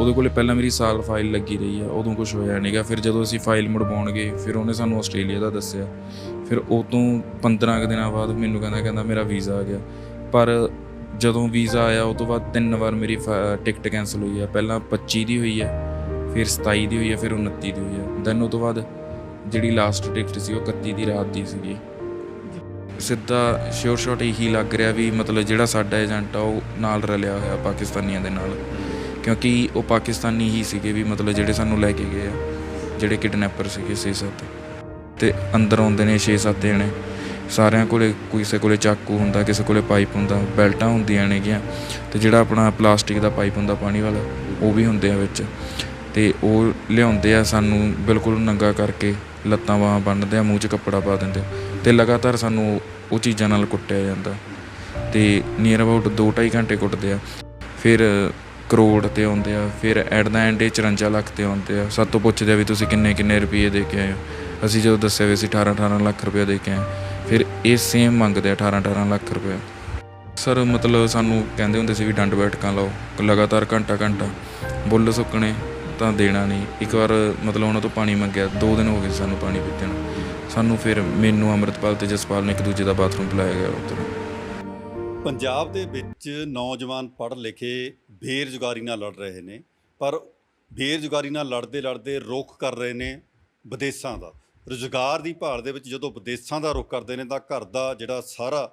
ਉਹਦੇ ਕੋਲੇ ਪਹਿਲਾਂ ਮੇਰੀ ਸਾਲ ਫਾਈਲ ਲੱਗੀ ਰਹੀ ਆ ਉਦੋਂ ਕੁਝ ਹੋਇਆ ਨਹੀਂਗਾ ਫਿਰ ਜਦੋਂ ਅਸੀਂ ਫਾਈਲ ਮੁੜਵਾਉਣ ਗਏ ਫਿਰ ਉਹਨੇ ਸਾਨੂੰ ਆਸਟ੍ਰੇਲੀਆ ਦਾ ਦੱਸਿਆ। ਫਿਰ ਉਹ ਤੋਂ 15 ਕੁ ਦਿਨਾਂ ਬਾਅਦ ਮੈਨੂੰ ਕਹਿੰਦਾ ਕਹਿੰਦਾ ਮੇਰਾ ਵੀਜ਼ਾ ਆ ਗਿਆ। ਪਰ ਜਦੋਂ ਵੀਜ਼ਾ ਆਇਆ, ਉਹ ਤੋਂ ਬਾਅਦ ਤਿੰਨ ਵਾਰ ਮੇਰੀ ਫ- ਟਿਕਟ ਕੈਨਸਲ ਹੋਈ ਆ ਪਹਿਲਾਂ 25 ਦੀ ਹੋਈ ਆ ਫਿਰ 27 ਦੀ ਹੋਈ ਆ ਫਿਰ 29 ਦੀ ਹੋਈ ਆ ਦੈਨ ਉਹ ਤੋਂ ਬਾਅਦ ਜਿਹੜੀ ਲਾਸਟ ਟਿਕਟ ਸੀ, ਉਹ 31 ਦੀ ਰਾਤ ਦੀ ਸੀਗੀ। ਸਿੱਧਾ ਸ਼ੋਰ ਸ਼ਾਟ ਇਹੀ ਲੱਗ ਰਿਹਾ ਵੀ ਮਤਲਬ ਜਿਹੜਾ ਸਾਡਾ ਏਜੰਟ ਆ, ਉਹ ਨਾਲ ਰਲਿਆ ਹੋਇਆ ਪਾਕਿਸਤਾਨੀਆਂ ਦੇ ਨਾਲ। ਕਿਉਂਕਿ ਉਹ ਪਾਕਿਸਤਾਨੀ ਹੀ ਸੀਗੇ ਵੀ ਮਤਲਬ ਜਿਹੜੇ ਸਾਨੂੰ ਲੈ ਕੇ ਗਏ ਆ, ਜਿਹੜੇ ਕਿਡਨੈਪਰ ਸੀਗੇ 6-7 ਤੇ ਅੰਦਰ ਆਉਂਦੇ ਨੇ 6-7 ਜਣੇ। ਸਾਰਿਆਂ ਕੋਲੇ ਕਿਸੇ ਕੋਲੇ ਚਾਕੂ ਹੁੰਦਾ, ਕਿਸੇ ਕੋਲੇ ਪਾਈਪ ਹੁੰਦਾ, ਬੈਲਟਾਂ ਹੁੰਦੀਆਂ ਨੇਗੀਆਂ। ਤੇ ਜਿਹੜਾ ਆਪਣਾ ਪਲਾਸਟਿਕ ਦਾ ਪਾਈਪ ਹੁੰਦਾ ਪਾਣੀ ਵਾਲਾ, ਉਹ ਵੀ ਹੁੰਦੇ ਆ ਵਿੱਚ। ਤੇ ਉਹ ਲਿਆਉਂਦੇ ਆ ਸਾਨੂੰ ਬਿਲਕੁਲ ਨੰਗਾ ਕਰਕੇ, ਲੱਤਾਂ ਬਾਹਾਂ ਬੰਨ੍ਹਦੇ ਆ, ਮੂੰਹ 'ਚ ਕੱਪੜਾ ਪਾ ਦਿੰਦੇ। ਆ ਤੇ ਲਗਾਤਾਰ ਸਾਨੂੰ ਉਹ ਚੀਜ਼ਾਂ ਨਾਲ ਕੁੱਟਿਆ ਜਾਂਦਾ। ਤੇ ਨੀਅਰ ਅਬਾਊਟ 2.5 ਘੰਟੇ ਕੁੱਟਦੇ ਆ। ਫਿਰ ਕਰੋੜ ਤੇ ਆਉਂਦੇ ਆ, ਫਿਰ ਐਟ ਦਾ ਐਂਡ 54 ਲੱਖ ਤੇ ਆਉਂਦੇ ਆ। ਸਾਤੋਂ ਪੁੱਛਦੇ ਆ ਵੀ ਤੁਸੀਂ ਕਿੰਨੇ ਕਿੰਨੇ ਰੁਪਏ ਦੇ ਕੇ ਆਏ ਹੋ। ਅਸੀਂ ਜਦੋਂ ਦੱਸਿਆ ਵੀ ਅਸੀਂ 18 18 ਲੱਖ ਰੁਪਏ ਦੇ ਕੇ ਆਏ ਫਿਰ ਇਹ ਸੇਮ ਮੰਗਦੇ ਆ 18 18 ਲੱਖ ਰੁਪਏ। ਸਰ, ਮਤਲਬ ਸਾਨੂੰ ਕਹਿੰਦੇ ਹੁੰਦੇ ਸੀ ਵੀ ਡੰਡ ਬੈਠਕਾਂ ਲਾਓ, ਲਗਾਤਾਰ ਘੰਟਾ ਘੰਟਾ। ਬੁੱਲ ਸੁੱਕਣੇ ਤਾਂ ਦੇਣਾ ਨਹੀਂ। ਇੱਕ ਵਾਰ ਮਤਲਬ ਉਹਨਾਂ ਤੋਂ ਪਾਣੀ ਮੰਗਿਆ, ਦੋ ਦਿਨ ਹੋ ਗਏ ਸਾਨੂੰ ਪਾਣੀ ਪੀਤੇ ਨੂੰ। ਸਾਨੂੰ ਫਿਰ ਮੈਨੂੰ, ਅੰਮ੍ਰਿਤਪਾਲ ਤੇ ਜਸਪਾਲ ਨੇ ਇੱਕ ਦੂਜੇ ਦਾ ਬਾਥਰੂਮ ਬੁਲਾਇਆ ਗਿਆ ਉੱਧਰ। ਪੰਜਾਬ ਦੇ ਵਿੱਚ ਨੌਜਵਾਨ ਪੜ੍ਹ ਲਿਖੇ ਬੇਰੁਜ਼ਗਾਰੀ ਨਾਲ ਲੜ ਰਹੇ ਨੇ, ਪਰ ਬੇਰੁਜ਼ਗਾਰੀ ਨਾਲ ਲੜਦੇ ਲੜਦੇ ਰੁੱਖ ਕਰ ਰਹੇ ਨੇ ਵਿਦੇਸ਼ਾਂ ਦਾ। ਰੁਜ਼ਗਾਰ ਦੀ ਭਾਲ ਦੇ ਵਿੱਚ ਜਦੋਂ ਵਿਦੇਸ਼ਾਂ ਦਾ ਰੁੱਖ ਕਰਦੇ ਨੇ ਤਾਂ ਘਰ ਦਾ ਜਿਹੜਾ ਸਾਰਾ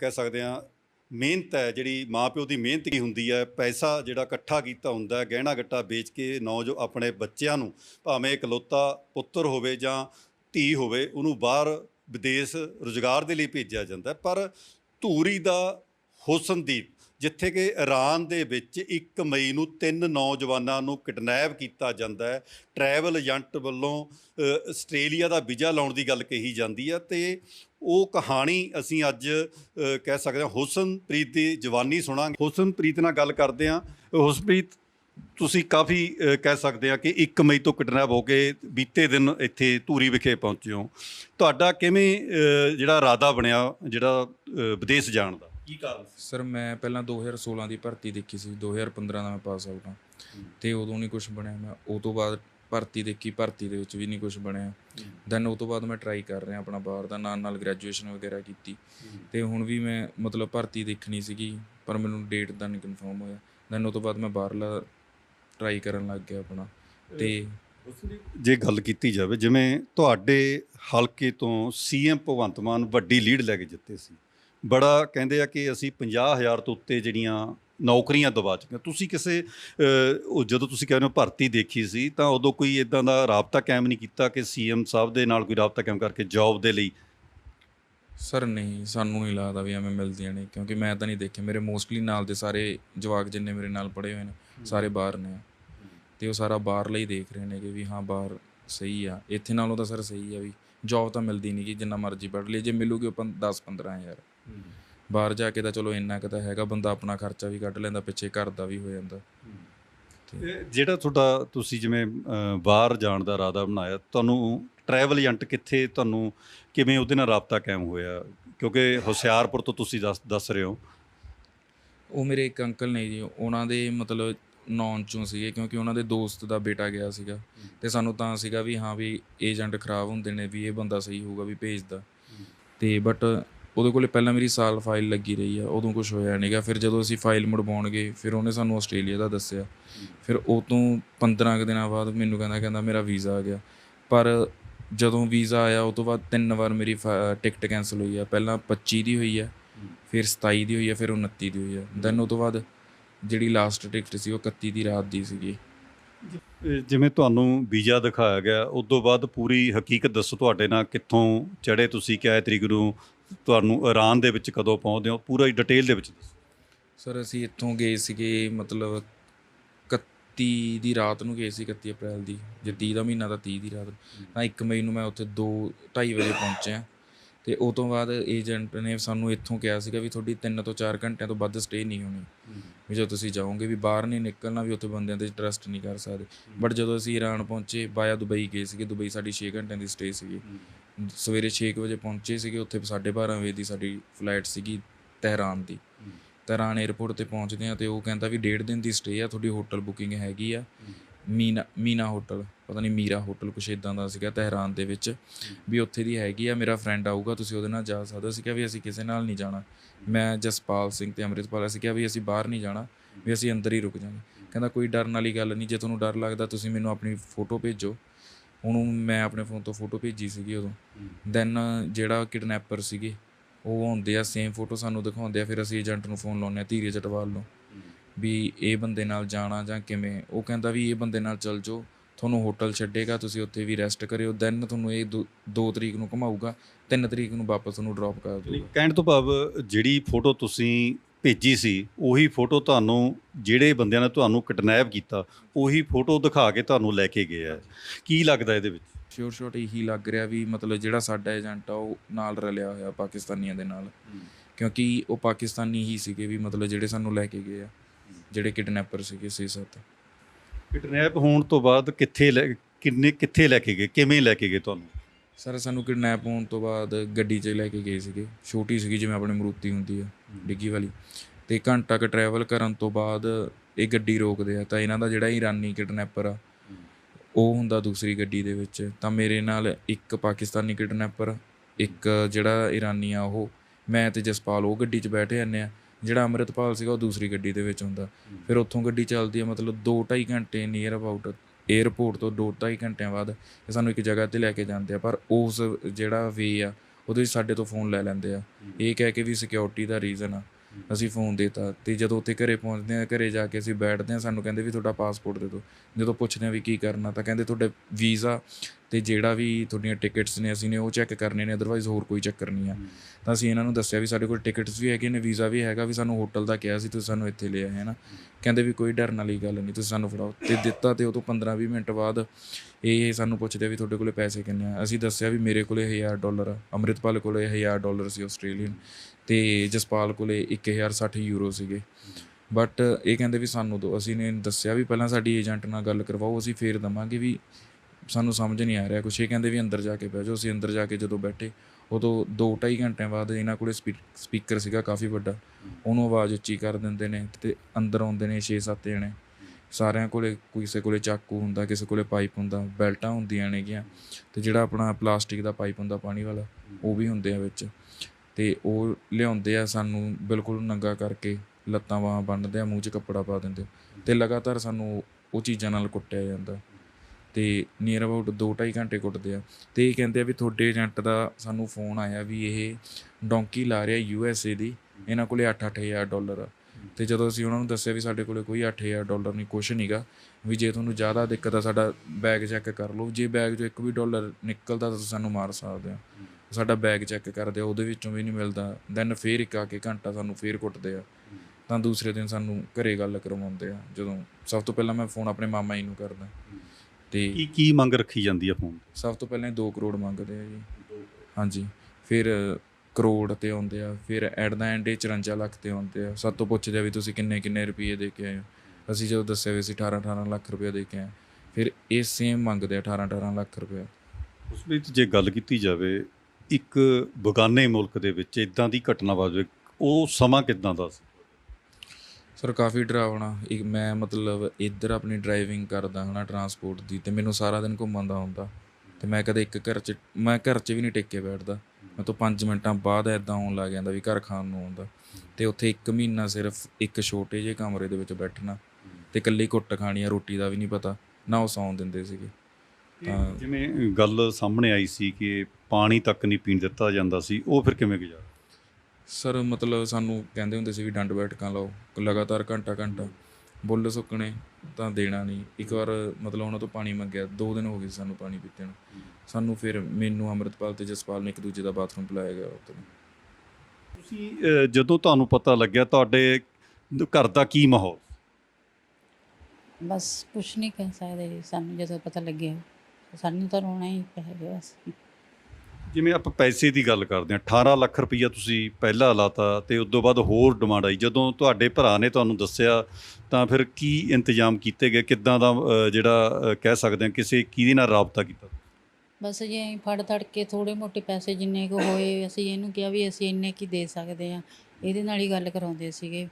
ਕਹਿ ਸਕਦੇ ਆ ਮਿਹਨਤ ਹੈ, ਜਿਹੜੀ ਮਾਪਿਓ ਦੀ ਮਿਹਨਤ ਕੀ ਹੁੰਦੀ ਹੈ, ਪੈਸਾ ਜਿਹੜਾ ਇਕੱਠਾ ਕੀਤਾ ਹੁੰਦਾ ਹੈ, ਗਹਿਣਾ ਗੱਟਾ ਵੇਚ ਕੇ ਨੌਜੋ ਆਪਣੇ ਬੱਚਿਆਂ ਨੂੰ ਭਾਵੇਂ ਇਕਲੌਤਾ ਪੁੱਤਰ ਹੋਵੇ ਜਾਂ ਧੀ ਹੋਵੇ, ਉਹਨੂੰ ਬਾਹਰ ਵਿਦੇਸ਼ ਰੁਜ਼ਗਾਰ ਦੇ ਲਈ ਭੇਜਿਆ ਜਾਂਦਾ ਪਰ ਧੂਰੀ ਦਾ ਹੁਸਨਦੀਪ ਜਿੱਥੇ ਕਿ ਇਰਾਨ ਦੇ ਵਿੱਚ 1 ਮਈ ਨੂੰ ਤਿੰਨ ਨੌਜਵਾਨਾਂ ਨੂੰ ਕਿਡਨੈਪ ਕੀਤਾ ਜਾਂਦਾ ਹੈ। ਟਰੈਵਲ ਏਜੰਟ ਵੱਲੋਂ ਆਸਟ੍ਰੇਲੀਆ ਦਾ ਵੀਜ਼ਾ ਲਾਉਣ ਦੀ ਗੱਲ ਕਹੀ ਜਾਂਦੀ ਹੈ ਤੇ ਉਹ ਕਹਾਣੀ ਅਸੀਂ ਅੱਜ ਕਹਿ ਸਕਦੇ ਹਾਂ ਹੁਸਨਪ੍ਰੀਤ ਦੀ ਜਵਾਨੀ ਸੁਣਾਂਗੇ। ਹੁਸਨਪ੍ਰੀਤ ਨਾਲ ਗੱਲ ਕਰਦੇ ਹਾਂ। ਹੁਸਨਪ੍ਰੀਤ, ਤੁਸੀਂ ਕਾਫੀ ਕਹਿ ਸਕਦੇ ਆ ਕਿ 1 ਮਈ ਤੋਂ ਕਿਡਨੈਪ ਹੋ ਕੇ ਬੀਤੇ ਦਿਨ ਇੱਥੇ ਧੂਰੀ ਵਿਖੇ ਪਹੁੰਚੇ ਹੋ। ਤੁਹਾਡਾ ਕਿਵੇਂ ਜਿਹੜਾ ਇਰਾਦਾ ਬਣਿਆ, ਜਿਹੜਾ ਵਿਦੇਸ਼ ਜਾਣ ਦਾ? ਕੀ ਕਾਰਨ ਸੀ? ਸਰ ਮੈਂ ਪਹਿਲਾਂ 2016 ਦੀ ਭਰਤੀ ਦੇਖੀ ਸੀ 2015 ਦਾ ਮੈਂ ਪਾਸ ਆਊਟ ਹਾਂ। ਤੇ ਉਦੋਂ ਨਹੀਂ ਕੁਝ ਬਣਿਆ ਮੈਂ ਉਹ ਤੋਂ ਬਾਅਦ ਭਰਤੀ ਦੇਖੀ ਭਰਤੀ ਦੇ ਵਿੱਚ ਵੀ ਨਹੀਂ ਕੁਝ ਬਣਿਆ। ਦੈਨ ਉਹ ਤੋਂ ਬਾਅਦ ਮੈਂ ਟਰਾਈ ਕਰ ਰਿਹਾ ਆਪਣਾ ਬਾਹਰ ਦਾ ਨਾਲ ਨਾਲ ਗ੍ਰੈਜੂਏਸ਼ਨ ਵਗੈਰਾ ਕੀਤੀ। ਤੇ ਹੁਣ ਵੀ ਮੈਂ ਮਤਲਬ ਭਰਤੀ ਦੇਖਣੀ ਸੀਗੀ ਪਰ ਮੈਨੂੰ ਡੇਟ ਦਾ ਨਹੀਂ ਕਨਫਰਮ ਹੋਇਆ। ਦੈਨ ਉਹ ਤੋਂ ਬਾਅਦ ਮੈਂ ਬਾਹਰਲਾ ਟਰਾਈ ਕਰਨ ਲੱਗ ਗਿਆ ਆਪਣਾ। ਤੇ ਜੇ ਗੱਲ ਕੀਤੀ ਜਾਵੇ ਜਿਵੇਂ ਤੁਹਾਡੇ ਹਲਕੇ ਤੋਂ ਸੀਐਮ ਭਗਵੰਤ ਮਾਨ ਵੱਡੀ ਲੀਡ ਲੈ ਕੇ ਜਿੱਤੇ ਸੀ ਬੜਾ ਕਹਿੰਦੇ ਆ ਕਿ ਅਸੀਂ 50000 ਤੋਂ ਉੱਤੇ ਜਿਹੜੀਆਂ ਨੌਕਰੀਆਂ ਦਵਾ ਚੁੱਕੇ ਤੁਸੀਂ ਕਿਸੇ ਉਹ ਜਦੋਂ ਤੁਸੀਂ ਕਹਿੰਦੇ ਹੋ ਭਰਤੀ ਦੇਖੀ ਸੀ, ਤਾਂ ਉਦੋਂ ਕੋਈ ਇਦਾਂ ਦਾ ਰਾਬਤਾ ਕਾਇਮ ਨਹੀਂ ਕੀਤਾ ਕਿ ਸੀਐਮ ਸਾਹਿਬ ਦੇ ਨਾਲ ਕੋਈ ਰਾਬਤਾ ਕਾਇਮ ਕਰਕੇ ਜੌਬ ਦੇ ਲਈ? ਸਰ, ਨਹੀਂ, ਸਾਨੂੰ ਨਹੀਂ ਲੱਗਦਾ ਵੀ ਐਵੇਂ ਮਿਲਦੀਆਂ ਨੇ, ਕਿਉਂਕਿ ਮੈਂ ਤਾਂ ਨਹੀਂ ਦੇਖਿਆ। ਮੇਰੇ ਮੋਸਟਲੀ ਨਾਲ ਦੇ ਸਾਰੇ ਜਵਾਕ ਜਿੰਨੇ ਮੇਰੇ ਨਾਲ ਪੜ੍ਹੇ ਹੋਏ ਨੇ, ਸਾਰੇ ਬਾਹਰ ਨੇ। ਤੇ ਉਹ ਸਾਰਾ ਬਾਹਰਲਾ ਹੀ ਦੇਖ ਰਹੇ ਨੇ ਕਿ ਵੀ ਹਾਂ, ਬਾਹਰ ਸਹੀ ਆ। ਇੱਥੇ ਨਾਲੋਂ ਤਾਂ ਸਰ ਸਹੀ ਆ ਵੀ, ਜੌਬ ਤਾਂ ਮਿਲਦੀ ਨਹੀਂ ਕਿ ਜਿੰਨਾ ਮਰਜ਼ੀ ਪੜ੍ਹ ਲਈਏ। ਜੇ ਮਿਲੂਗੀ ਉਹ 10 15 ਹਜ਼ਾਰ। ਬਾਹਰ ਜਾ ਕੇ ਤਾਂ ਚਲੋ ਇੰਨਾ ਕੁ ਤਾਂ ਹੈਗਾ ਬੰਦਾ ਆਪਣਾ ਖਰਚਾ ਵੀ ਕੱਢ ਲੈਂਦਾ ਪਿੱਛੇ ਘਰ ਦਾ ਵੀ ਹੋ ਜਾਂਦਾ। ਜਿਹੜਾ ਤੁਹਾਡਾ ਤੁਸੀਂ ਜਿਵੇਂ ਬਾਹਰ ਜਾਣ ਦਾ ਇਰਾਦਾ ਬਣਾਇਆ ਤੁਹਾਨੂੰ ਟਰੈਵਲ ਏਜੰਟ ਕਿੱਥੇ ਤੁਹਾਨੂੰ ਕਿਵੇਂ ਉਹਦੇ ਨਾਲ ਰਾਬਤਾ ਕਾਇਮ ਹੋਇਆ? ਕਿਉਂਕਿ ਹੁਸ਼ਿਆਰਪੁਰ ਤੋਂ ਤੁਸੀਂ ਦੱਸ ਦੱਸ ਰਹੇ ਹੋ। ਉਹ ਮੇਰੇ ਇੱਕ ਅੰਕਲ ਨੇ ਜੀ ਉਹਨਾਂ ਦੇ ਮਤਲਬ ਨੌਨ ਚੋਂ ਸੀਗੇ ਕਿਉਂਕਿ ਉਹਨਾਂ ਦੇ ਦੋਸਤ ਦਾ ਬੇਟਾ ਗਿਆ ਸੀਗਾ। ਤੇ ਸਾਨੂੰ ਤਾਂ ਸੀਗਾ ਵੀ ਹਾਂ ਵੀ ਏਜੰਟ ਖਰਾਬ ਹੁੰਦੇ ਨੇ ਵੀ ਇਹ ਬੰਦਾ ਸਹੀ ਹੋਊਗਾ ਵੀ ਭੇਜਦਾ। ਤੇ ਬਟ ਉਹਦੇ ਕੋਲੇ ਪਹਿਲਾਂ ਮੇਰੀ ਸਾਲ ਫਾਈਲ ਲੱਗੀ ਰਹੀ ਆ, ਉਦੋਂ ਕੁਝ ਹੋਇਆ ਨਹੀਂਗਾ ਫਿਰ ਜਦੋਂ ਅਸੀਂ ਫਾਈਲ ਮੁੜਵਾਉਣ ਗਏ ਫਿਰ ਉਹਨੇ ਸਾਨੂੰ ਆਸਟ੍ਰੇਲੀਆ ਦਾ ਦੱਸਿਆ। ਫਿਰ ਉਹ ਤੋਂ 15 ਕੁ ਦਿਨਾਂ ਬਾਅਦ ਮੈਨੂੰ ਕਹਿੰਦਾ ਕਹਿੰਦਾ ਮੇਰਾ ਵੀਜ਼ਾ ਆ ਗਿਆ। ਪਰ ਜਦੋਂ ਵੀਜ਼ਾ ਆਇਆ, ਉਹ ਤੋਂ ਬਾਅਦ ਤਿੰਨ ਵਾਰ ਮੇਰੀ ਫ- ਟਿਕਟ ਕੈਨਸਲ ਹੋਈ ਆ। ਪਹਿਲਾਂ 25 ਦੀ ਹੋਈ ਆ, ਫਿਰ 27 ਦੀ ਹੋਈ ਆ, ਫਿਰ 29 ਦੀ ਹੋਈ ਆ। ਦੈਨ ਉਹ ਤੋਂ ਬਾਅਦ ਜਿਹੜੀ ਲਾਸਟ ਟਿਕਟ ਸੀ, ਉਹ 31 ਦੀ ਰਾਤ ਦੀ ਸੀਗੀ। ਜਿਵੇਂ ਤੁਹਾਨੂੰ ਵੀਜ਼ਾ ਦਿਖਾਇਆ ਗਿਆ ਉਸ ਤੋਂ ਬਾਅਦ ਪੂਰੀ ਹਕੀਕਤ ਦੱਸੋ ਤੁਹਾਡੇ ਨਾਲ ਕਿੱਥੋਂ ਚੜੇ ਤੁਸੀਂ, ਕਿਆ ਤਰੀਕ ਨੂੰ ਤੁਹਾਨੂੰ ਇਰਾਨ ਦੇ ਵਿੱਚ ਕਦੋਂ ਪਹੁੰਚਦੇ ਹੋ? ਪੂਰਾ ਹੀ ਡਿਟੇਲ ਦੇ ਵਿੱਚ ਦੱਸੋ। ਸਰ ਅਸੀਂ ਇੱਥੋਂ ਗਏ ਸੀਗੇ, ਮਤਲਬ 31 ਦੀ ਰਾਤ ਨੂੰ ਗਏ ਸੀ 31 ਅਪ੍ਰੈਲ ਦੀ। ਜੇ 30 ਦਾ ਮਹੀਨਾ ਤਾਂ 30 ਦੀ ਰਾਤ। ਨੂੰ। ਤਾਂ 1 ਮਈ ਨੂੰ ਮੈਂ ਉੱਥੇ 2 2:30 ਵਜੇ ਪਹੁੰਚਿਆ। ਤੇ ਉਹ ਤੋਂ ਬਾਅਦ ਏਜੰਟ ਨੇ ਸਾਨੂੰ ਇੱਥੋਂ ਕਿਹਾ ਸੀਗਾ ਵੀ ਤੁਹਾਡੀ 3 ਤੋਂ 4 ਘੰਟਿਆਂ ਤੋਂ ਵੱਧ ਸਟੇ ਨਹੀਂ ਹੋਣੀ। ਵੀ ਜਦੋਂ ਤੁਸੀਂ ਜਾਓਗੇ ਵੀ ਬਾਹਰ ਨਹੀਂ ਨਿਕਲਣਾ, ਵੀ ਉੱਥੇ ਬੰਦਿਆਂ ਤੇ ਟਰਸਟ ਨਹੀਂ ਕਰ ਸਕਦੇ। ਬਟ ਜਦੋਂ ਅਸੀਂ ਈਰਾਨ ਪਹੁੰਚੇ ਬਾਇਆ ਦੁਬਈ ਗਏ ਸੀਗੇ। ਦੁਬਈ ਸਾਡੀ 6 ਘੰਟਿਆਂ ਦੀ ਸਟੇ ਸੀਗੀ। ਸਵੇਰੇ 6 ਵਜੇ ਪਹੁੰਚੇ ਸੀਗੇ, ਉੱਥੇ 12:30 ਵਜੇ ਦੀ ਸਾਡੀ ਫਲਾਈਟ ਸੀਗੀ ਤਹਿਰਾਨ ਦੀ। ਤਹਿਰਾਨ 에ਅਰਪੋਰਟ ਤੇ ਪਹੁੰਚਦੇ ਆ ਤੇ ਉਹ ਕਹਿੰਦਾ ਵੀ ਡੇਢ ਦਿਨ ਦੀ ਸਟੇ ਆ, ਤੁਹਾਡੀ ਹੋਟਲ ਬੁਕਿੰਗ ਹੈਗੀ ਆ। ਮੀਨਾ ਮੀਨਾ ਹੋਟਲ ਪਤਾ ਨਹੀਂ ਮੀਰਾ ਹੋਟਲ ਕੁਛ ਇਦਾਂ ਦਾ ਸੀਗਾ ਤਹਿਰਾਨ ਦੇ ਵਿੱਚ ਵੀ ਉੱਥੇ ਦੀ ਹੈਗੀ ਆ, ਮੇਰਾ ਫਰੈਂਡ ਆਊਗਾ, ਤੁਸੀਂ ਉਹਦੇ ਨਾਲ ਜਾ ਸਕਦੇ ਸੀ ਅਸੀਂ ਕਿਹਾ ਵੀ ਅਸੀਂ ਕਿਸੇ ਨਾਲ ਨਹੀਂ ਜਾਣਾ। ਮੈਂ ਜਸਪਾਲ ਸਿੰਘ ਤੇ ਅੰਮ੍ਰਿਤਪਾਲ ਅਸੀਂ ਕਿਹਾ ਵੀ ਅਸੀਂ ਬਾਹਰ ਨਹੀਂ ਜਾਣਾ, ਵੀ ਅਸੀਂ ਅੰਦਰ ਹੀ ਰੁਕ ਜਾਵਾਂਗੇ ਕਹਿੰਦਾ ਕੋਈ ਡਰਨ ਵਾਲੀ ਗੱਲ ਨਹੀਂ, ਜੇ ਤੁਹਾਨੂੰ ਡਰ ਲੱਗਦਾ ਤੁਸੀਂ ਮੈਨੂੰ ਆਪਣੀ ਫੋਟੋ ਭੇਜੋ। ਉਹਨੂੰ ਮੈਂ ਆਪਣੇ ਫੋਨ ਤੋਂ ਫੋਟੋ ਭੇਜੀ ਸੀਗੀ ਉਦੋਂ। ਦੈਨ ਜਿਹੜਾ ਕਿਡਨੈਪਰ ਸੀਗੇ ਉਹ ਆਉਂਦੇ ਆ ਸੇਮ ਫੋਟੋ ਸਾਨੂੰ ਦਿਖਾਉਂਦੇ ਆ ਫਿਰ ਅਸੀਂ ਏਜੰਟ ਨੂੰ ਫੋਨ ਲਾਉਂਦੇ ਆ ਧੀਰੇ ਜਟਵਾਲ ਨੂੰ। ਵੀ ਇਹ ਬੰਦੇ ਨਾਲ ਜਾਣਾ ਜਾਂ ਕਿਵੇਂ? ਉਹ ਕਹਿੰਦਾ ਵੀ ਇਹ ਬੰਦੇ ਨਾਲ ਚੱਲ ਜਾਓ ਤੁਹਾਨੂੰ ਹੋਟਲ ਛੱਡੇਗਾ ਤੁਸੀਂ ਉੱਥੇ ਵੀ ਰੈਸਟ ਕਰਿਓ ਦੈਨ ਤੁਹਾਨੂੰ ਇਹ 2 ਤਰੀਕ ਨੂੰ ਘੁਮਾਊਗਾ 3 ਤਰੀਕ ਨੂੰ ਵਾਪਸ ਤੁਹਾਨੂੰ ਡ੍ਰੌਪ ਕਰ ਦੂਗਾ ਕਹਿਣ ਤੋਂ ਭਾਵ ਜਿਹੜੀ ਫੋਟੋ ਤੁਸੀਂ ਭੇਜੀ ਸੀ ਉਹੀ ਫੋਟੋ ਤੁਹਾਨੂੰ ਜਿਹੜੇ ਬੰਦਿਆਂ ਨੇ ਤੁਹਾਨੂੰ ਕਿਡਨੈਪ ਕੀਤਾ ਉਹੀ ਫੋਟੋ ਦਿਖਾ ਕੇ ਤੁਹਾਨੂੰ ਲੈ ਕੇ ਗਏ ਆ। ਕੀ ਲੱਗਦਾ ਇਹਦੇ ਵਿੱਚ? ਸ਼ੋਰ ਸ਼ੋਟ ਇਹੀ ਲੱਗ ਰਿਹਾ ਵੀ ਮਤਲਬ ਜਿਹੜਾ ਸਾਡਾ ਏਜੰਟ ਆ ਉਹ ਨਾਲ ਰਲਿਆ ਹੋਇਆ ਪਾਕਿਸਤਾਨੀਆਂ ਦੇ ਨਾਲ। ਕਿਉਂਕਿ ਉਹ ਪਾਕਿਸਤਾਨੀ ਹੀ ਸੀਗੇ ਵੀ ਮਤਲਬ ਜਿਹੜੇ ਸਾਨੂੰ ਲੈ ਕੇ ਗਏ ਆ ਜਿਹੜੇ ਕਿਡਨੈਪਰ ਸੀਗੇ ਸੀ ਸੱਤ। ਕਿਡਨੈਪ ਹੋਣ ਤੋਂ ਬਾਅਦ ਕਿੱਥੇ ਕਿੰਨੇ ਕਿੱਥੇ ਲੈ ਕੇ ਗਏ ਕਿਵੇਂ ਲੈ ਕੇ ਗਏ ਤੁਹਾਨੂੰ? ਸਰ ਸਾਨੂੰ ਕਿਡਨੈਪ ਹੋਣ ਤੋਂ ਬਾਅਦ ਗੱਡੀ 'ਚ ਲੈ ਕੇ ਗਏ ਸੀਗੇ। ਛੋਟੀ ਸੀਗੀ ਜਿਵੇਂ ਆਪਣੇ ਮਰੂਤੀ ਹੁੰਦੀ ਆ ਡਿੱਗੀ ਵਾਲੀ। ਤੇ ਘੰਟਾ ਕ ਟਰੈਵਲ ਕਰਨ ਤੋਂ ਬਾਅਦ ਇਹ ਗੱਡੀ ਰੋਕਦੇ ਆ। ਤਾਂ ਇਹਨਾਂ ਦਾ ਜਿਹੜਾ ਈਰਾਨੀ ਕਿਡਨੈਪਰ ਆ ਉਹ ਹੁੰਦਾ ਦੂਸਰੀ ਗੱਡੀ ਦੇ ਵਿੱਚ। ਤਾਂ ਮੇਰੇ ਨਾਲ ਇੱਕ ਪਾਕਿਸਤਾਨੀ ਕਿਡਨੈਪਰ ਇੱਕ ਜਿਹੜਾ ਈਰਾਨੀ ਆ ਉਹ ਮੈਂ ਤੇ ਜਸਪਾਲ ਉਹ ਗੱਡੀ 'ਚ ਬੈਠੇ ਜਾਂਦੇ ਆ। ਜਿਹੜਾ ਅੰਮ੍ਰਿਤਪਾਲ ਸੀਗਾ ਉਹ ਦੂਸਰੀ ਗੱਡੀ ਦੇ ਵਿੱਚ ਹੁੰਦਾ। ਫਿਰ ਉੱਥੋਂ ਗੱਡੀ ਚੱਲਦੀ ਆ ਮਤਲਬ 2.5 ਘੰਟੇ ਨੀਅਰ ਅਬਾਊਟ 에ਅਰਪੋਰਟ ਤੋਂ 2.5 ਘੰਟਿਆਂ ਬਾਅਦ ਇਹ ਸਾਨੂੰ ਇੱਕ ਜਗ੍ਹਾ ਤੇ ਲੈ ਕੇ ਜਾਂਦੇ ਆ ਪਰ ਉਸ ਜਿਹੜਾ ਵੇ ਆ ਉਹਦੇ ਵਿੱਚ ਸਾਡੇ ਤੋਂ ਫੋਨ ਲੈ ਲੈਂਦੇ ਆ। ਇਹ ਕਹਿ ਕੇ ਵੀ ਸਿਕਿਉਰਿਟੀ ਦਾ ਰੀਜ਼ਨ ਆ। ਅਸੀਂ ਫੋਨ ਦੇਤਾ ਤੇ ਜਦੋਂ ਉੱਥੇ ਘਰੇ ਪਹੁੰਚਦੇ ਆ ਘਰੇ ਜਾ ਕੇ ਅਸੀਂ ਬੈਠਦੇ ਆ ਸਾਨੂੰ ਕਹਿੰਦੇ ਵੀ ਤੁਹਾਡਾ ਪਾਸਪੋਰਟ ਦੇ ਦਿਓ। ਜਦੋਂ ਪੁੱਛਦੇ ਆ ਵੀ ਕੀ ਕਰਨਾ ਤਾਂ ਕਹਿੰਦੇ ਤੁਹਾਡੇ ਵੀਜ਼ਾ ਤੇ ਜਿਹੜਾ ਵੀ ਤੁਹਾਡੀਆਂ ਟਿਕਟਸ ਨੇ ਅਸੀਂ ਨੇ ਉਹ ਚੈੱਕ ਕਰਨੇ ਨੇ ਅਦਰਵਾਈਜ਼ ਹੋਰ ਕੋਈ ਚੱਕਰ ਨਹੀਂ ਆ। ਤਾਂ ਅਸੀਂ ਇਹਨਾਂ ਨੂੰ ਦੱਸਿਆ ਵੀ ਸਾਡੇ ਕੋਲ ਟਿਕਟਸ ਵੀ ਹੈਗੇ ਨੇ ਵੀਜ਼ਾ ਵੀ ਹੈਗਾ, ਵੀ ਸਾਨੂੰ ਹੋਟਲ ਦਾ ਕਿਹਾ ਸੀ, ਤੁਸੀਂ ਸਾਨੂੰ ਇੱਥੇ ਲੈ ਆਏ ਹੈ ਨਾ ਕਹਿੰਦੇ ਵੀ ਕੋਈ ਡਰਨ ਵਾਲੀ ਗੱਲ ਨਹੀਂ, ਤੁਸੀਂ ਸਾਨੂੰ ਫੜਾਓ। ਤੇ ਦਿੱਤਾ ਤੇ ਉਹ ਤੋਂ 15-20 ਮਿੰਟ ਬਾਅਦ ਇਹ ਸਾਨੂੰ ਪੁੱਛਦੇ ਆ ਵੀ ਤੁਹਾਡੇ ਕੋਲੇ ਪੈਸੇ ਕਿੰਨੇ ਆ। ਅਸੀਂ ਦੱਸਿਆ ਵੀ ਮੇਰੇ ਕੋਲੇ 1000 ਡਾਲਰ ਆ, ਅੰਮ੍ਰਿਤਪਾਲ ਕੋਲੇ 1000 ਡਾਲਰ ਸੀ ਆਸਟ੍ਰੇਲੀਅਨ, ਤੇ ਜਸਪਾਲ ਕੋਲੇ 1060 ਯੂਰੋ ਸੀਗੇ। ਬਟ ਇਹ ਕਹਿੰਦੇ ਵੀ ਸਾਨੂੰ ਦੋ, ਅਸੀਂ ਨੇ ਦੱਸਿਆ ਵੀ ਪਹਿਲਾਂ ਸਾਡੀ ਏਜੰਟ ਨਾਲ ਗੱਲ ਕਰਵਾਓ, ਅਸੀਂ ਫੇਰ ਦਵਾਂਗੇ ਵੀ ਸਾਨੂੰ ਸਮਝ ਨਹੀਂ ਆ ਰਿਹਾ ਕੁਛ। ਇਹ ਕਹਿੰਦੇ ਵੀ ਅੰਦਰ ਜਾ ਕੇ ਬਹਿ ਜਾਓ, ਅਸੀਂ ਅੰਦਰ ਜਾ ਕੇ ਜਦੋਂ ਬੈਠੇ, ਉਦੋਂ 2.5 ਘੰਟਿਆਂ ਬਾਅਦ ਇਹਨਾਂ ਕੋਲੇ ਸਪੀਕਰ ਸੀਗਾ ਕਾਫੀ ਵੱਡਾ। ਉਹਨੂੰ ਆਵਾਜ਼ ਉੱਚੀ ਕਰ ਦਿੰਦੇ ਨੇ ਤੇ ਅੰਦਰ ਆਉਂਦੇ ਨੇ 6-7 ਜਣੇ। ਸਾਰਿਆਂ ਕੋਲੇ ਕਿਸੇ ਕੋਲੇ ਚਾਕੂ ਹੁੰਦਾ, ਕਿਸੇ ਕੋਲੇ ਪਾਈਪ ਹੁੰਦਾ, ਬੈਲਟਾਂ ਹੁੰਦੀਆਂ ਨੇਗੀਆਂ ਤੇ ਜਿਹੜਾ ਆਪਣਾ ਪਲਾਸਟਿਕ ਦਾ ਪਾਈਪ ਹੁੰਦਾ ਪਾਣੀ ਵਾਲਾ, ਉਹ ਵੀ ਹੁੰਦੇ ਆ ਵਿੱਚ। ਤੇ ਉਹ ਲਿਆਉਂਦੇ ਆ ਸਾਨੂੰ ਬਿਲਕੁਲ ਨੰਗਾ ਕਰਕੇ, ਲੱਤਾਂ ਬਾਹਾਂ ਬੰਨਦੇ ਆ, ਮੂੰਹ 'ਚ ਕੱਪੜਾ ਪਾ ਦਿੰਦੇ ਤੇ ਲਗਾਤਾਰ ਸਾਨੂੰ ਉਹ ਚੀਜ਼ਾਂ ਨਾਲ ਕੁੱਟਿਆ ਜਾਂਦਾ। ਤੇ ਨੀਅਰ ਅਬਾਊਟ 2.5 ਘੰਟੇ ਕੁੱਟਦੇ ਆ। ਤੇ ਇਹ ਕਹਿੰਦੇ ਆ ਵੀ ਤੁਹਾਡੇ ਏਜੰਟ ਦਾ ਸਾਨੂੰ ਫੋਨ ਆਇਆ ਵੀ ਇਹ ਡੋਂਕੀ ਲਾ ਰਿਹਾ ਯੂ ਐਸ ਏ ਦੀ, ਇਹਨਾਂ ਕੋਲੇ 8-8000 ਡਾਲਰ ਆ। ਤੇ ਜਦੋਂ ਅਸੀਂ ਉਹਨਾਂ ਨੂੰ ਦੱਸਿਆ ਵੀ ਸਾਡੇ ਕੋਲੇ ਕੋਈ 8000 ਡਾਲਰ ਨਹੀਂ, ਕੁਛ ਨਹੀਂਗਾ ਵੀ ਜੇ ਤੁਹਾਨੂੰ ਜ਼ਿਆਦਾ ਦਿੱਕਤ ਆ, ਸਾਡਾ ਬੈਗ ਚੈੱਕ ਕਰ ਲਓ। ਜੇ ਬੈਗ 'ਚੋਂ ਇੱਕ ਵੀ ਡਾਲਰ ਨਿਕਲਦਾ ਤਾਂ ਤੁਸੀਂ ਸਾਨੂੰ ਮਾਰ ਸਕਦੇ ਹੋ ਸਾਡਾ ਬੈਗ ਚੈੱਕ ਕਰਦੇ ਆ, ਉਹਦੇ ਵਿੱਚੋਂ ਵੀ ਨਹੀਂ ਮਿਲਦਾ। ਦੈਨ ਫੇਰ ਇੱਕ ਆ ਕੇ ਘੰਟਾ ਸਾਨੂੰ ਫੇਰ ਕੁੱਟਦੇ ਆ। ਤਾਂ ਦੂਸਰੇ ਦਿਨ ਸਾਨੂੰ ਘਰੇ ਗੱਲ ਕਰਵਾਉਂਦੇ ਆ, ਜਦੋਂ ਸਭ ਤੋਂ ਪਹਿਲਾਂ ਮੈਂ ਫੋਨ ਆਪਣੇ ਮਾਮਾ ਜੀ ਨੂੰ ਕਰਦਾ। ਤੇ ਕੀ ਕੀ ਮੰਗ ਰੱਖੀ ਜਾਂਦੀ ਆ ਫੋਨ ਸਭ ਤੋਂ ਪਹਿਲਾਂ 2 ਕਰੋੜ ਮੰਗਦੇ ਆ ਜੀ। ਹਾਂਜੀ। ਫਿਰ ਕਰੋੜ ਤੇ ਆਉਂਦੇ ਆ ਫਿਰ ਐਟ ਦਾ ਐਂਡ ਇਹ 54 ਲੱਖ ਤੇ ਆਉਂਦੇ ਆ। ਸਭ ਤੋਂ ਪੁੱਛਦੇ ਆ ਵੀ ਤੁਸੀਂ ਕਿੰਨੇ ਕਿੰਨੇ ਰੁਪਏ ਦੇ ਕੇ ਆਏ ਹੋ? ਅਸੀਂ ਜਦੋਂ ਦੱਸਿਆ ਵੀ ਅਸੀਂ 18 18 ਲੱਖ ਰੁਪਏ ਦੇ ਕੇ ਆਏ ਫਿਰ ਇਹ ਸੇਮ ਮੰਗਦੇ ਆ 18 18 ਲੱਖ ਰੁਪਏ। ਉਸ ਵਿੱਚ ਜੇ ਗੱਲ ਕੀਤੀ ਜਾਵੇ ਇੱਕ ਬਗਾਨੇ ਮੁਲਕ ਦੇ ਵਿੱਚ ਇਦਾਂ ਦੀ ਘਟਨਾ ਵਾਜੇ ਉਹ ਸਮਾਂ ਕਿਦਾਂ ਦਾ ਸੀ? ਸਰ ਕਾਫੀ ਡਰਾਵਣਾ। ਇੱਕ ਮੈਂ ਮਤਲਬ ਇੱਧਰ ਆਪਣੀ ਡਰਾਈਵਿੰਗ ਕਰਦਾ ਹਨਾ ਟਰਾਂਸਪੋਰਟ ਦੀ ਤੇ ਮੈਨੂੰ ਸਾਰਾ ਦਿਨ ਘੁੰਮਣ ਦਾ ਹੁੰਦਾ। ਤੇ ਮੈਂ ਕਦੇ ਇੱਕ ਘਰ 'ਚ ਮੈਂ ਘਰ 'ਚ ਵੀ ਨਹੀਂ ਟਿੱਕੇ ਬੈਠਦਾ। ਮੈਂ ਤੋਂ 5 ਮਿੰਟਾਂ ਬਾਅਦ ਐਦਾਂ ਆਉਣ ਲੱਗ ਜਾਂਦਾ ਵੀ ਘਰ ਖਾਣ ਨੂੰ ਆਉਂਦਾ ਤੇ ਉੱਥੇ ਇੱਕ ਮਹੀਨਾ ਸਿਰਫ ਇੱਕ ਛੋਟੇ ਜਿਹੇ ਕਮਰੇ ਦੇ ਵਿੱਚ ਬੈਠਣਾ। ਤੇ ਇਕੱਲੀ ਕੁੱਟ ਖਾਣੀ ਆ ਰੋਟੀ ਦਾ ਵੀ ਨਹੀਂ ਪਤਾ ਨਾ ਉਹ ਸੌਣ ਦਿੰਦੇ ਸੀਗੇ। ਜਿਵੇਂ ਗੱਲ ਸਾਹਮਣੇ ਆਈ ਸੀ ਕਿ ਪਾਣੀ ਤੱਕ ਨਹੀਂ ਪੀਣ ਦਿੱਤਾ ਜਾਂਦਾ ਸੀ ਉਹ ਫਿਰ ਕਿਵੇਂ ਗੁਜ਼ਾਰਾ? ਸਰ ਮਤਲਬ ਸਾਨੂੰ ਕਹਿੰਦੇ ਹੁੰਦੇ ਸੀ ਵੀ ਡੰਡ ਬੈਠਕਾਂ ਲਾਓ ਲਗਾਤਾਰ ਘੰਟਾ ਘੰਟਾ। ਬੁੱਲ ਸੁੱਕਣੇ ਤਾਂ ਦੇਣਾ ਨਹੀਂ। ਇੱਕ ਵਾਰ ਮਤਲਬ ਉਹਨਾਂ ਤੋਂ ਪਾਣੀ ਮੰਗਿਆ ਦੋ ਦਿਨ ਹੋ ਗਏ ਸਾਨੂੰ ਪਾਣੀ ਪੀਤੇ ਨੂੰ। ਸਾਨੂੰ ਫਿਰ ਮੈਨੂੰ ਅੰਮ੍ਰਿਤਪਾਲ ਤੇ ਜਸਪਾਲ ਨੂੰ ਇੱਕ ਦੂਜੇ ਦਾ ਬਾਥਰੂਮ ਪਿਲਾਇਆ ਗਿਆ ਉੱਥੇ ਤੁਸੀਂ ਜਦੋਂ ਤੁਹਾਨੂੰ ਪਤਾ ਲੱਗਿਆ ਤੁਹਾਡੇ ਘਰ ਦਾ ਕੀ ਮਾਹੌਲ? ਬਸ ਕੁਛ ਨਹੀਂ ਕਹਿ ਸਕਦੇ ਜੀ ਸਾਨੂੰ ਜਦੋਂ ਪਤਾ ਲੱਗਿਆ। ਸਾਨੂੰ ਤਾਂ ਰੋਣਾ ਹੀ ਪੈ ਗਿਆ ਬਸ ਜਿਵੇਂ ਆਪਾਂ ਪੈਸੇ ਦੀ ਗੱਲ ਕਰਦੇ ਹਾਂ 18 ਲੱਖ ਰੁਪਈਆ ਤੁਸੀਂ ਪਹਿਲਾਂ ਲਾਤਾ ਤੇ ਉਸ ਤੋਂ ਬਾਅਦ ਹੋਰ ਡਿਮਾਂਡ ਆਈ। ਜਦੋਂ ਤੁਹਾਡੇ ਭਰਾ ਨੇ ਤੁਹਾਨੂੰ ਦੱਸਿਆ, ਤਾਂ ਫਿਰ ਕੀ ਇੰਤਜ਼ਾਮ ਕੀਤੇ ਗਏ? ਕਿੱਦਾਂ ਦਾ ਜਿਹੜਾ ਕਹਿ ਸਕਦੇ ਹਾਂ, ਕਿਸੇ ਕਿਹਦੇ ਨਾਲ ਰਾਬਤਾ ਕੀਤਾ? ਬਸ ਜੇ ਅਸੀਂ ਫੜ ਤੜ ਕੇ ਥੋੜੇ ਮੋਟੇ ਪੈਸੇ ਜਿੰਨੇ ਕੁ ਹੋਏ, ਅਸੀਂ ਇਹਨੂੰ ਕਿਹਾ ਵੀ ਅਸੀਂ ਇੰਨੇ ਕੀ ਦੇ ਸਕਦੇ ਆ ਇਹਦੇ ਨਾਲ ਹੀ ਗੱਲ ਕਰਾਉਂਦੇ ਸੀਗੇ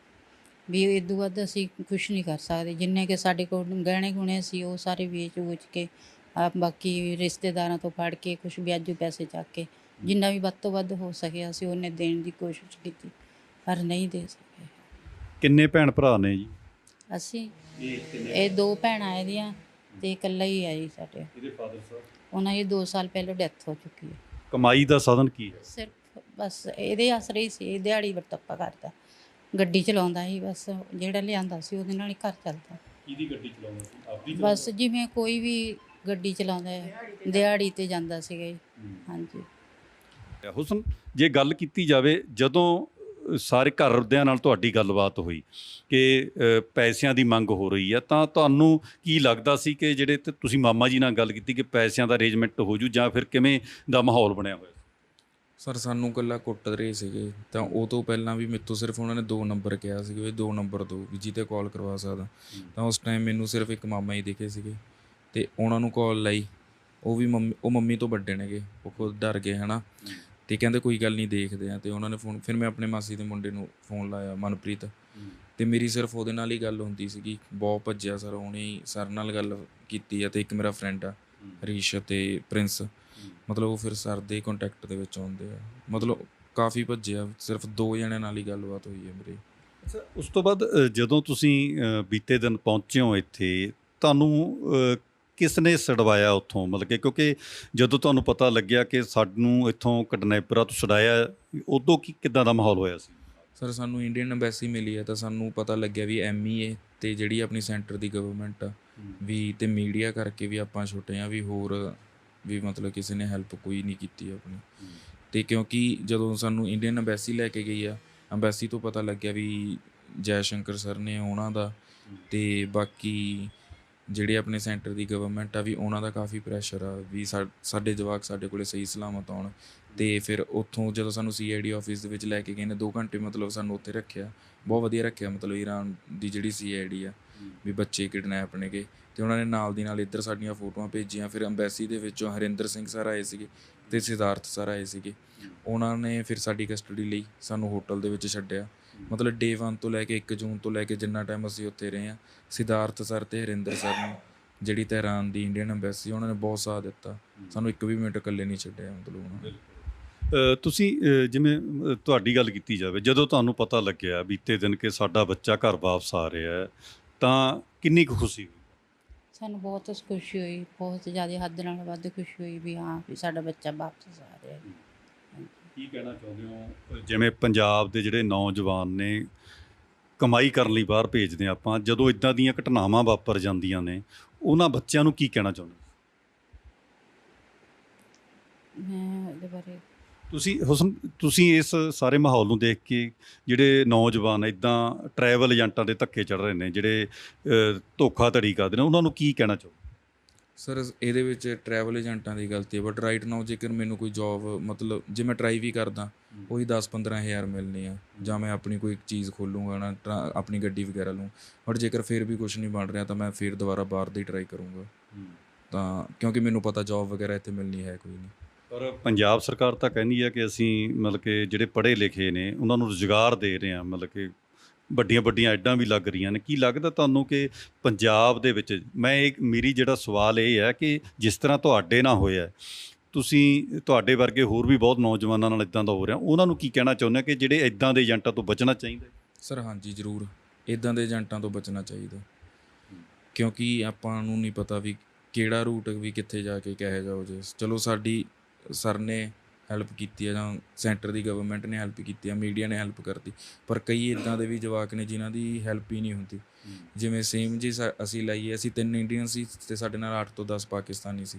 ਵੀ ਇਹ ਤੋਂ ਵੱਧ ਅਸੀਂ ਕੁਝ ਨਹੀਂ ਕਰ ਸਕਦੇ। ਜਿੰਨੇ ਕਿ ਸਾਡੇ ਕੋਲ ਗਹਿਣੇ ਗੁਣੇ ਸੀ, ਉਹ ਸਾਰੇ ਵੇਚ ਵੂਚ ਕੇ ਆ ਬਾਕੀ ਰਿਸ਼ਤੇਦਾਰਾਂ ਤੋਂ ਫੜ ਕੇ ਕੁਝ ਵਿਆਜੂ ਪੈਸੇ ਚੱਕ ਕੇ ਜਿੰਨਾ ਵੀ ਵੱਧ ਤੋਂ ਵੱਧ ਹੋ ਸਕਿਆ ਅਸੀਂ ਉਹਨੇ ਦੇਣ ਦੀ ਕੋਸ਼ਿਸ਼ ਕੀਤੀ ਪਰ ਨਹੀਂ ਦੇ ਸਕੇ। ਕਿੰਨੇ ਭੈਣ ਭਰਾ ਨੇ ਜੀ? ਅਸੀਂ ਇਹ ਦੋ ਭੈਣਾਂ ਇਹਦੀਆਂ ਤੇ ਇਕੱਲਾ ਹੀ ਹੈ ਜੀ ਸਾਡੇ। ਇਹਦੇ ਫਾਦਰ ਸਾਹਿਬ? ਉਹਨਾਂ ਦੀ 2 ਸਾਲ ਪਹਿਲਾਂ ਡੈਥ ਹੋ ਚੁੱਕੀ ਹੈ। ਕਮਾਈ ਦਾ ਸਾਧਨ ਕੀ ਹੈ? ਸਿਰਫ ਬਸ ਇਹਦੇ ਆਸਰੇ ਹੀ ਸੀ ਦਿਹਾੜੀ ਵਰਤੱਪਾ ਕਰਦਾ। ਗੱਡੀ ਚਲਾਉਂਦਾ ਸੀ ਬਸ ਜਿਹੜਾ ਲਿਆਂਦਾ ਸੀ ਉਹਦੇ ਨਾਲ ਹੀ ਘਰ ਚੱਲਦਾ। ਕਿਹਦੀ ਗੱਡੀ ਚਲਾਉਂਦਾ ਸੀ? ਆਪਦੀ ਬਸ ਜਿਵੇਂ ਕੋਈ ਵੀ ਗੱਡੀ ਚਲਾਉਂਦਾ ਹੈ ਦਿਹਾੜੀ ਤੇ ਜਾਂਦਾ ਸੀਗਾ ਜੀ। ਹਾਂਜੀ। ਹੁਸਨ ਜੇ ਗੱਲ ਕੀਤੀ ਜਾਵੇ ਜਦੋਂ ਸਾਰੇ ਘਰਦਿਆਂ ਨਾਲ ਤੁਹਾਡੀ ਗੱਲਬਾਤ ਹੋਈ ਕਿ ਪੈਸਿਆਂ ਦੀ ਮੰਗ ਹੋ ਰਹੀ ਹੈ ਤਾਂ ਤੁਹਾਨੂੰ ਕੀ ਲੱਗਦਾ ਸੀ ਕਿ ਜਿਹੜੇ ਤੁਸੀਂ ਮਾਮਾ ਜੀ ਨਾਲ ਗੱਲ ਕੀਤੀ ਕਿ ਪੈਸਿਆਂ ਦਾ ਅਰੇਂਜਮੈਂਟ ਹੋ ਜੂ ਜਾਂ ਫਿਰ ਕਿਵੇਂ ਦਾ ਮਾਹੌਲ ਬਣਿਆ ਹੋਇਆ? ਸਰ ਸਾਨੂੰ ਕੱਲਾ ਕੁੱਟ ਰਹੇ ਸੀਗੇ ਤਾਂ ਉਹ ਤੋਂ ਪਹਿਲਾਂ ਵੀ ਮੇਰੇ ਤੋਂ ਸਿਰਫ ਉਹਨਾਂ ਨੇ ਦੋ ਨੰਬਰ ਕਿਹਾ ਸੀ ਵੀ ਦੋ ਨੰਬਰ ਦੋ ਵੀ ਜਿਹਤੇ ਕਾਲ ਕਰਵਾ ਸਕਦਾ। ਤਾਂ ਉਸ ਟਾਈਮ ਮੈਨੂੰ ਸਿਰਫ ਇੱਕ ਮਾਮਾ ਹੀ ਦਿਖੇ ਸੀਗੇ। ਤੇ ਉਹਨਾਂ ਨੂੰ ਕਾਲ ਲਾਈ। ਉਹ ਵੀ ਮੰਮੀ, ਉਹ ਮੰਮੀ ਤੋਂ ਵੱਡੇ ਨੇਗੇ। ਉਹ ਖੁਦ ਡਰ ਗਏ, ਹਨਾ। ਤੇ ਕਹਿੰਦੇ ਕੋਈ ਗੱਲ ਨਹੀਂ, ਦੇਖਦੇ ਆ ਤੇ ਉਹਨਾਂ ਨੇ ਫੋਨ, ਫਿਰ ਮੈਂ ਆਪਣੇ ਮਾਸੀ ਦੇ ਮੁੰਡੇ ਨੂੰ ਫੋਨ ਲਾਇਆ, ਮਨਪ੍ਰੀਤ। ਤੇ ਮੇਰੀ ਸਿਰਫ ਉਹਦੇ ਨਾਲ ਹੀ ਗੱਲ ਹੁੰਦੀ ਸੀਗੀ। ਬਹੁਤ ਭੱਜਿਆ ਸਰ, ਉਹਨੇ ਸਰ ਨਾਲ ਗੱਲ ਕੀਤੀ ਆ ਤੇ ਇੱਕ ਮੇਰਾ ਫਰੈਂਡ ਆ, ਹਰੀਸ਼ ਤੇ ਪ੍ਰਿੰਸ। ਮਤਲਬ ਉਹ ਫਿਰ ਸਰ ਦੇ ਕੰਟੈਕਟ ਦੇ ਵਿੱਚ ਆਉਂਦੇ ਆ। ਮਤਲਬ ਕਾਫੀ ਭੱਜਿਆ, ਸਿਰਫ ਦੋ ਜਣਿਆਂ ਨਾਲ ਹੀ ਗੱਲਬਾਤ ਹੋਈ ਹੈ ਮੇਰੀ। ਅੱਛਾ, ਉਸ ਤੋਂ ਬਾਅਦ ਜਦੋਂ ਤੁਸੀਂ ਬੀਤੇ ਦਿਨ ਪਹੁੰਚੇ ਹੋ ਇੱਥੇ, ਤੁਹਾਨੂੰ ਕਿਸ ਨੇ ਛਡਵਾਇਆ ਉੱਥੋਂ? ਮਤਲਬ ਕਿ ਕਿਉਂਕਿ ਜਦੋਂ ਤੁਹਾਨੂੰ ਪਤਾ ਲੱਗਿਆ ਕਿ ਸਾਨੂੰ ਇੱਥੋਂ ਕਿਡਨੈਪਰਾਂ ਤੋਂ ਛਡਾਇਆ ਉਦੋਂ ਕੀ ਕਿੱਦਾਂ ਦਾ ਮਾਹੌਲ ਹੋਇਆ ਸੀ? ਸਰ ਸਾਨੂੰ ਇੰਡੀਅਨ ਐਮਬੈਸੀ ਮਿਲੀ ਹੈ ਤਾਂ ਸਾਨੂੰ ਪਤਾ ਲੱਗਿਆ ਵੀ ਐਮਈਏ ਤੇ ਜਿਹੜੀ ਆਪਣੀ ਸੈਂਟਰ ਦੀ ਗਵਰਨਮੈਂਟ ਆ ਵੀ ਤੇ ਮੀਡੀਆ ਕਰਕੇ ਵੀ ਆਪਾਂ ਛੁੱਟੇ ਆ ਵੀ ਹੋਰ ਵੀ ਮਤਲਬ ਕਿਸੇ ਨੇ ਹੈਲਪ ਕੋਈ ਨਹੀਂ ਕੀਤੀ ਆਪਣੀ। ਤੇ ਕਿਉਂਕਿ ਜਦੋਂ ਸਾਨੂੰ ਇੰਡੀਅਨ ਐਮਬੈਸੀ ਲੈ ਕੇ ਗਈ ਆ ਐਮਬੈਸੀ ਤੋਂ ਪਤਾ ਲੱਗਿਆ ਵੀ ਜੈ ਸ਼ੰਕਰ ਸਰ ਨੇ ਉਹਨਾਂ ਦਾ ਤੇ ਬਾਕੀ ਜਿਹੜੇ ਆਪਣੇ ਸੈਂਟਰ ਦੀ ਗਵਰਨਮੈਂਟ ਆ ਵੀ ਉਹਨਾਂ ਦਾ ਕਾਫੀ ਪ੍ਰੈਸ਼ਰ ਆ ਵੀ ਸਾਡੇ ਜਵਾਕ ਸਾਡੇ ਕੋਲੇ ਸਹੀ ਸਲਾਮਤ ਆਉਣ ਤੇ ਫਿਰ ਉੱਥੋਂ ਜਦੋਂ ਸਾਨੂੰ ਸੀਆਈਡੀ ਆਫਿਸ ਦੇ ਵਿੱਚ ਲੈ ਕੇ ਗਏ ਨੇ 2 ਘੰਟੇ ਮਤਲਬ ਸਾਨੂੰ ਉੱਥੇ ਰੱਖਿਆ ਬਹੁਤ ਵਧੀਆ ਰੱਖਿਆ ਮਤਲਬ ਈਰਾਨ ਦੀ ਜਿਹੜੀ ਸੀਆਈਡੀ ਆ ਵੀ ਬੱਚੇ ਕਿਡਨੈਪ ਨੇਗੇ ਤੇ ਉਹਨਾਂ ਨੇ ਨਾਲ ਦੀ ਨਾਲ ਇੱਧਰ ਸਾਡੀਆਂ ਫੋਟੋਆਂ ਭੇਜੀਆਂ ਫਿਰ ਐਮਬੈਸੀ ਦੇ ਵਿੱਚੋਂ ਹਰਿੰਦਰ ਸਿੰਘ ਸਰ ਆਏ ਸੀਗੇ ਤੇ ਸਿਧਾਰਥ ਸਰ ਆਏ ਸੀਗੇ। ਉਹਨਾਂ ਨੇ ਫਿਰ ਸਾਡੀ ਕਸਟਡੀ ਲਈ ਸਾਨੂੰ ਹੋਟਲ ਦੇ ਵਿੱਚ ਛੱਡਿਆ। ਮਤਲਬ ਡੇ 1 ਤੋਂ ਲੈ ਕੇ 1 ਜੂਨ ਤੋਂ ਲੈ ਕੇ ਜਿੰਨਾ ਟਾਈਮ ਅਸੀਂ ਉੱਥੇ ਰਹੇ ਆ ਸਿਧਾਰਥ ਸਰ ਤੇ ਹਰਿੰਦਰ ਸਰ ਨੇ ਜਿਹੜੀ ਤਹਿਰਾਨ ਦੀ ਇੰਡੀਅਨ ਐਮਬੈਸੀ ਉਹਨਾਂ ਨੇ ਬਹੁਤ ਸਾਥ ਦਿੱਤਾ। ਸਾਨੂੰ ਇੱਕ ਵੀ ਮਿੰਟ ਇਕੱਲੇ ਨਹੀਂ ਛੱਡਿਆ ਮਤਲਬ ਉਹਨਾਂ ਤੁਸੀਂ ਜਿਵੇਂ ਤੁਹਾਡੀ ਗੱਲ ਕੀਤੀ ਜਾਵੇ ਜਦੋਂ ਤੁਹਾਨੂੰ ਪਤਾ ਲੱਗਿਆ ਬੀਤੇ ਦਿਨ ਕਿ ਸਾਡਾ ਬੱਚਾ ਘਰ ਵਾਪਸ ਆ ਰਿਹਾ ਹੈ ਤਾਂ ਕਿੰਨੀ ਕੁ ਖੁਸ਼ੀ ਹੋਈ? ਸਾਨੂੰ ਬਹੁਤ ਖੁਸ਼ੀ ਹੋਈ ਬਹੁਤ ਜ਼ਿਆਦਾ ਹੱਦ ਨਾਲ ਵੱਧ ਖੁਸ਼ੀ ਹੋਈ ਵੀ ਹਾਂ ਵੀ ਸਾਡਾ ਬੱਚਾ ਵਾਪਸ ਆ ਰਿਹਾ ਹੈ। ਕੀ ਕਹਿਣਾ ਚਾਹੁੰਦੇ ਹੋ ਜਿਵੇਂ ਪੰਜਾਬ ਦੇ ਜਿਹੜੇ ਨੌਜਵਾਨ ਨੇ ਕਮਾਈ ਕਰਨ ਲਈ ਬਾਹਰ ਭੇਜਦੇ ਆਪਾਂ ਜਦੋਂ ਇਦਾਂ ਦੀਆਂ ਘਟਨਾਵਾਂ ਵਾਪਰ ਜਾਂਦੀਆਂ ਨੇ ਉਹਨਾਂ ਬੱਚਿਆਂ ਨੂੰ ਕੀ ਕਹਿਣਾ ਚਾਹੁੰਦੇ ਹੋ? ਮੈਂ ਉਹਦੇ ਬਾਰੇ ਤੁਸੀਂ ਹੁਸਨ ਤੁਸੀਂ ਇਸ ਸਾਰੇ ਮਾਹੌਲ ਨੂੰ ਦੇਖ ਕੇ ਜਿਹੜੇ ਨੌਜਵਾਨ ਇਦਾਂ ਟਰੈਵਲ ਏਜੰਟਾਂ ਦੇ ਧੱਕੇ ਚੜ ਰਹੇ ਨੇ ਜਿਹੜੇ ਅ, ਧੋਖਾਧੜੀ ਕਰਦੇ ਨੇ ਉਹਨਾਂ ਨੂੰ ਕੀ ਕਹਿਣਾ ਚਾਹੋ ਸਰ ਇਹਦੇ ਵਿੱਚ ਟਰੈਵਲ ਏਜੰਟਾਂ ਦੀ ਗਲਤੀ ਹੈ ਬਟ ਰਾਈਟ ਨਾਓ ਜੇਕਰ ਮੈਨੂੰ ਕੋਈ ਜੌਬ ਮਤਲਬ ਜੇ ਮੈਂ ਟਰਾਈ ਵੀ ਕਰਦਾ ਉਹੀ 10-15 ਹਜ਼ਾਰ ਮਿਲਣੀ ਆ ਜਾਂ ਮੈਂ ਆਪਣੀ ਕੋਈ ਚੀਜ਼ ਖੋਲੂੰਗਾ ਨਾ ਆਪਣੀ ਗੱਡੀ ਵਗੈਰਾ ਲੂੰ ਬਟ ਜੇਕਰ ਫਿਰ ਵੀ ਕੁਝ ਨਹੀਂ ਬਣ ਰਿਹਾ ਤਾਂ ਮੈਂ ਫਿਰ ਦੁਬਾਰਾ ਬਾਹਰ ਦੀ ਟਰਾਈ ਕਰੂੰਗਾ। ਤਾਂ ਕਿਉਂਕਿ ਮੈਨੂੰ ਪਤਾ ਜੌਬ ਵਗੈਰਾ ਇੱਥੇ ਮਿਲਣੀ ਹੈ ਕੋਈ ਨਹੀਂ। ਪਰ ਪੰਜਾਬ ਸਰਕਾਰ ਤਾਂ ਕਹਿੰਦੀ ਹੈ ਕਿ ਅਸੀਂ ਮਤਲਬ ਕਿ ਜਿਹੜੇ ਪੜ੍ਹੇ ਲਿਖੇ ਨੇ ਉਹਨਾਂ ਨੂੰ ਰੁਜ਼ਗਾਰ ਦੇ ਰਹੇ ਹਾਂ ਮਤਲਬ ਕਿ ਵੱਡੀਆਂ ਵੱਡੀਆਂ ਐਡਾਂ ਵੀ ਲੱਗ ਰਹੀਆਂ ਨੇ। ਕੀ ਲੱਗਦਾ ਤੁਹਾਨੂੰ ਕਿ ਪੰਜਾਬ ਦੇ ਵਿੱਚ, ਮੈਂ ਇੱਕ, ਮੇਰੀ ਜਿਹੜਾ ਸਵਾਲ ਇਹ ਹੈ ਕਿ ਜਿਸ ਤਰ੍ਹਾਂ ਤੁਹਾਡੇ ਨਾਲ ਹੋਇਆ ਤੁਸੀਂ, ਤੁਹਾਡੇ ਵਰਗੇ ਹੋਰ ਵੀ ਬਹੁਤ ਨੌਜਵਾਨਾਂ ਨਾਲ ਇਦਾਂ ਦਾ ਹੋ ਰਿਹਾ, ਉਹਨਾਂ ਨੂੰ ਕੀ ਕਹਿਣਾ ਚਾਹੁੰਦੇ ਕਿ ਜਿਹੜੇ ਇਦਾਂ ਦੇ ਏਜੰਟਾਂ ਤੋਂ ਬਚਣਾ ਚਾਹੀਦਾ ਸਰ, ਹਾਂਜੀ, ਜ਼ਰੂਰ। ਇਦਾਂ ਦੇ ਏਜੰਟਾਂ ਤੋਂ ਬਚਣਾ ਚਾਹੀਦਾ ਕਿਉਂਕਿ ਆਪਾਂ ਨੂੰ ਨਹੀਂ ਪਤਾ ਵੀ ਕਿਹੜਾ ਰੂਟ ਵੀ ਕਿੱਥੇ ਜਾ ਕੇ ਕਿਹਾ ਜਾਓ ਜੇ। ਚਲੋ, ਸਾਡੀ, ਸਰ ਨੇ ਹੈਲਪ ਕੀਤੀ ਹੈ ਜਾਂ ਸੈਂਟਰ ਦੀ ਗਵਰਨਮੈਂਟ ਨੇ ਹੈਲਪ ਕੀਤੀ ਹੈ ਮੀਡੀਆ ਨੇ ਹੈਲਪ ਕਰਤੀ। ਪਰ ਕਈ ਇਦਾਂ ਦੇ ਵੀ ਜਵਾਕ ਨੇ ਜਿਨ੍ਹਾਂ ਦੀ ਹੈਲਪ ਹੀ ਨਹੀਂ ਹੁੰਦੀ। ਜਿਵੇਂ ਸੇਮ ਜੀ ਸਾ- ਅਸੀਂ ਲਾਈਏ, ਅਸੀਂ ਤਿੰਨ ਇੰਡੀਅਨ ਸੀ ਤੇ ਸਾਡੇ ਨਾਲ 8 ਤੋਂ 10 ਪਾਕਿਸਤਾਨੀ ਸੀ।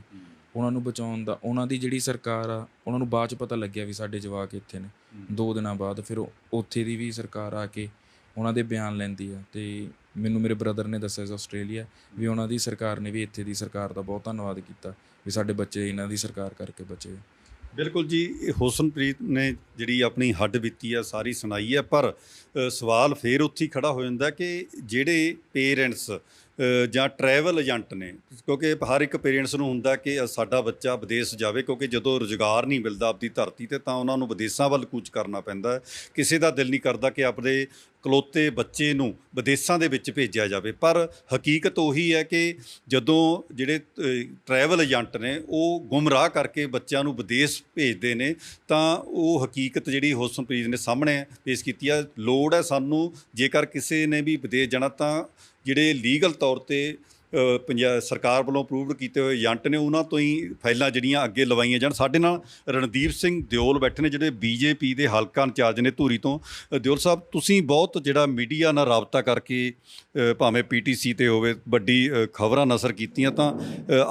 ਉਹਨਾਂ ਨੂੰ ਬਚਾਉਣ ਦਾ, ਉਹਨਾਂ ਦੀ ਜਿਹੜੀ ਸਰਕਾਰ ਆ, ਉਹਨਾਂ ਨੂੰ ਬਾਅਦ ਚ ਪਤਾ ਲੱਗਿਆ ਵੀ ਸਾਡੇ ਜਵਾਕ ਇੱਥੇ ਨੇ। ਦੋ ਦਿਨਾਂ ਬਾਅਦ ਫਿਰ ਉੱਥੇ ਦੀ ਵੀ ਸਰਕਾਰ ਆ ਕੇ ਉਹਨਾਂ ਦੇ ਬਿਆਨ ਲੈਂਦੀ ਆ ਤੇ ਮੈਨੂੰ ਮੇਰੇ ਬ੍ਰਦਰ ਨੇ ਦੱਸਿਆ ਸੀ ਆਸਟ੍ਰੇਲੀਆ ਵੀ ਉਹਨਾਂ ਦੀ ਸਰਕਾਰ ਨੇ ਵੀ ਇੱਥੇ ਦੀ ਸਰਕਾਰ ਦਾ ਬਹੁਤ ਧੰਨਵਾਦ ਕੀਤਾ ਵੀ ਸਾਡੇ ਬੱਚੇ ਇਹਨਾਂ ਦੀ ਸਰਕਾਰ ਕਰਕੇ ਬਚੇ। ਬਿਲਕੁਲ ਜੀ ਇਹ ਹੁਸਨਪ੍ਰੀਤ ਨੇ ਜਿਹੜੀ ਆਪਣੀ ਹੱਡ ਬੀਤੀ ਆ ਸਾਰੀ ਸੁਣਾਈ ਹੈ ਪਰ ਅ, ਸਵਾਲ ਫੇਰ ਉੱਥੇ ਹੀ ਖੜਾ ਹੋ ਜਾਂਦਾ ਕਿ ਜਿਹੜੇ ਪੇਰੈਂਟਸ ਜਾਂ ਟਰੈਵਲ ਏਜੰਟ ਨੇ। ਕਿਉਂਕਿ ਹਰ ਇੱਕ ਪੇਰੈਂਟਸ ਨੂੰ ਹੁੰਦਾ ਕਿ ਸਾਡਾ ਬੱਚਾ ਵਿਦੇਸ਼ ਜਾਵੇ, ਕਿਉਂਕਿ ਜਦੋਂ ਰੁਜ਼ਗਾਰ ਨਹੀਂ ਮਿਲਦਾ ਆਪਦੀ ਧਰਤੀ ਤੇ, ਤਾਂ ਉਹਨਾਂ ਨੂੰ ਵਿਦੇਸ਼ਾਂ ਵੱਲ ਕੂਚ ਕਰਨਾ ਪੈਂਦਾ ਕਿਸੇ ਦਾ ਦਿਲ ਨਹੀਂ ਕਰਦਾ ਕਿ ਆਪਣੇ ਕਲੋਤੇ ਬੱਚੇ ਨੂੰ ਵਿਦੇਸ਼ਾਂ ਦੇ ਵਿੱਚ ਭੇਜਿਆ ਜਾਵੇ। ਪਰ ਹਕੀਕਤ ਉਹੀ ਹੈ ਕਿ ਜਦੋਂ ਜਿਹੜੇ ਟਰੈਵਲ ਏਜੰਟ ਨੇ, ਉਹ ਗੁੰਮਰਾਹ ਕਰਕੇ ਬੱਚਿਆਂ ਨੂੰ ਵਿਦੇਸ਼ ਭੇਜਦੇ ਨੇ, ਤਾਂ ਉਹ ਹਕੀਕਤ ਜਿਹੜੀ ਹੁਸਨਪ੍ਰੀਤ ਨੇ ਸਾਹਮਣੇ ਪੇਸ਼ ਕੀਤੀ ਆ ਲੋੜ ਹੈ ਸਾਨੂੰ ਜੇਕਰ ਕਿਸੇ ਨੇ ਵੀ ਵਿਦੇਸ਼ ਜਾਣਾ, ਤਾਂ ਜਿਹੜੇ ਲੀਗਲ ਤੌਰ ਤੇ ਪੰਜਾਬ ਸਰਕਾਰ ਵੱਲੋਂ ਅਪਰੂਵਡ ਕੀਤੇ ਹੋਏ ਏਜੰਟ ਨੇ ਉਹਨਾਂ ਤੋਂ ਹੀ ਫਾਈਲਾਂ ਜਿਹੜੀਆਂ ਅੱਗੇ ਲਵਾਈਆਂ ਜਾਣ। ਸਾਡੇ ਨਾਲ ਰਣਦੀਪ ਸਿੰਘ ਦਿਓਲ ਬੈਠੇ ਨੇ ਜਿਹੜੇ ਬੀਜੇਪੀ ਦੇ ਹਲਕਾ ਇੰਚਾਰਜ ਨੇ ਧੂਰੀ ਤੋਂ। ਦਿਓਲ ਸਾਹਿਬ ਤੁਸੀਂ ਬਹੁਤ ਜਿਹੜਾ ਮੀਡੀਆ ਨਾਲ ਰਾਬਤਾ ਕਰਕੇ ਅ, ਭਾਵੇਂ ਪੀਟੀਸੀ ਤੇ ਹੋਵੇ ਵੱਡੀ ਖਬਰਾਂ ਨਸਰ ਕੀਤੀਆਂ ਤਾਂ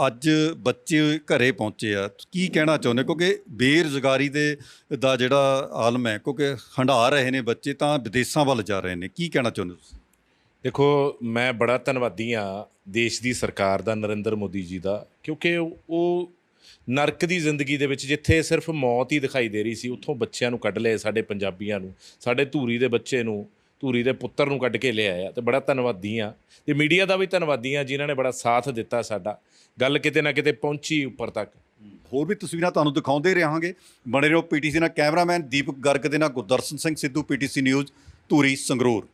ਅੱਜ ਬੱਚੇ ਘਰੇ ਪਹੁੰਚੇ ਆ। ਕੀ ਕਹਿਣਾ ਚਾਹੁੰਦੇ? ਕਿਉਂਕਿ ਬੇਰੁਜ਼ਗਾਰੀ ਦੇ ਦਾ ਜਿਹੜਾ ਆਲਮ ਹੈ ਕਿਉਂਕਿ ਹੰਢਾ ਰਹੇ ਨੇ ਬੱਚੇ ਤਾਂ ਵਿਦੇਸ਼ਾਂ ਵੱਲ ਜਾ ਰਹੇ ਨੇ। ਕੀ ਕਹਿਣਾ ਚਾਹੁੰਦੇ ਤੁਸੀਂ? ਦੇਖੋ, ਮੈਂ ਬੜਾ ਧੰਨਵਾਦੀ ਆ ਦੇਸ਼ ਦੀ ਸਰਕਾਰ ਦਾ, ਨਰਿੰਦਰ ਮੋਦੀ ਜੀ ਦਾ, ਕਿਉਂਕਿ ਉਹ- ਨਰਕ ਦੀ ਜ਼ਿੰਦਗੀ ਦੇ ਵਿੱਚ ਜਿੱਥੇ ਸਿਰਫ ਮੌਤ ਹੀ ਦਿਖਾਈ ਦੇ ਰਹੀ ਸੀ, ਉੱਥੋਂ ਬੱਚਿਆਂ ਨੂੰ ਕੱਢ ਲਏ ਸਾਡੇ ਪੰਜਾਬੀਆਂ ਨੂੰ, ਸਾਡੇ ਧੂਰੀ ਦੇ ਬੱਚੇ ਨੂੰ, ਧੂਰੀ ਦੇ ਪੁੱਤਰ ਨੂੰ ਕੱਢ ਕੇ ਲਿਆਇਆ। ਆ ਤੇ ਬੜਾ ਧੰਨਵਾਦੀ ਆ ਤੇ ਮੀਡੀਆ ਦਾ ਵੀ ਧੰਨਵਾਦੀ ਆ ਜਿਨ੍ਹਾਂ ਨੇ ਬੜਾ ਸਾਥ ਦਿੱਤਾ ਸਾਡਾ, ਗੱਲ ਕਿਤੇ ਨਾ ਕਿਤੇ ਪਹੁੰਚੀ ਉੱਪਰ ਤੱਕ। ਹੋਰ ਵੀ ਤਸਵੀਰਾਂ ਤੁਹਾਨੂੰ ਦਿਖਾਉਂਦੇ ਰਹਾਂਗੇ। ਬਣੇ ਰਹੋ ਪੀਟੀਸੀ ਨਾਲ ਕੈਮਰਾਮੈਨ ਦੀਪਕ ਗਰਗ ਦੇ ਨਾਲ ਗੁਰਦਰਸ਼ਨ ਸਿੰਘ ਸਿੱਧੂ, ਪੀਟੀਸੀ ਨਿਊਜ਼, ਧੂਰੀ ਸੰਗਰੂਰ।